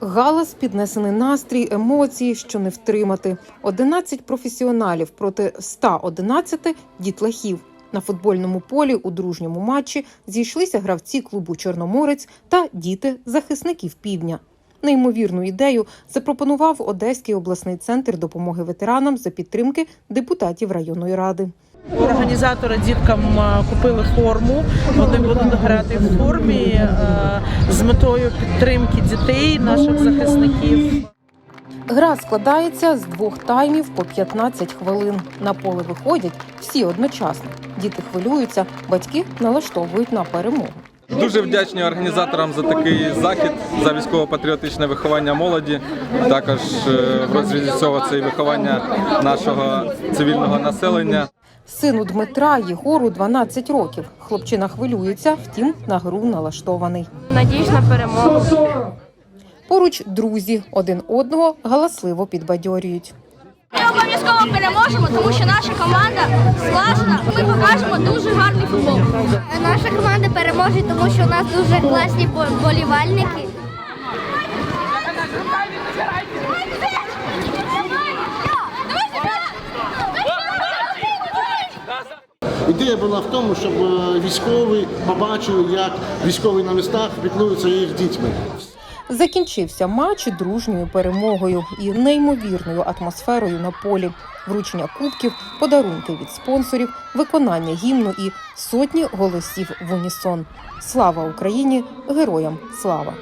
Галас, піднесений настрій, емоції, що не втримати. 11 професіоналів проти 111 дітлахів. На футбольному полі у дружньому матчі зійшлися гравці клубу Чорноморець та діти захисників півдня. Неймовірну ідею запропонував Одеський обласний центр допомоги ветеранам за підтримки депутатів районної ради. Організатори діткам е, купили форму. Вони будуть грати в формі е, з метою підтримки дітей, наших захисників. Гра складається з двох таймів по 15 хвилин. На поле виходять всі одночасно. Діти хвилюються, батьки налаштовують на перемогу. Дуже вдячні організаторам за такий захід, за військово-патріотичне виховання молоді. Також е, в розрізі цього це і виховання нашого цивільного населення. Сину Дмитра Єгору 12 років. Хлопчина хвилюється, втім на гру налаштований. Надіюсь на перемогу. Поруч друзі один одного галасливо підбадьорюють. Ми обов'язково переможемо, тому що наша команда слажена. Ми покажемо дуже гарний футбол. Наша команда переможе, тому що у нас дуже класні болівальники. Ідея була в тому, щоб е, військові побачили, як військові на містах піклуються їх дітьми. Закінчився матч дружньою перемогою і неймовірною атмосферою на полі. Вручення кубків, подарунки від спонсорів, виконання гімну і сотні голосів в унісон. Слава Україні! Героям слава!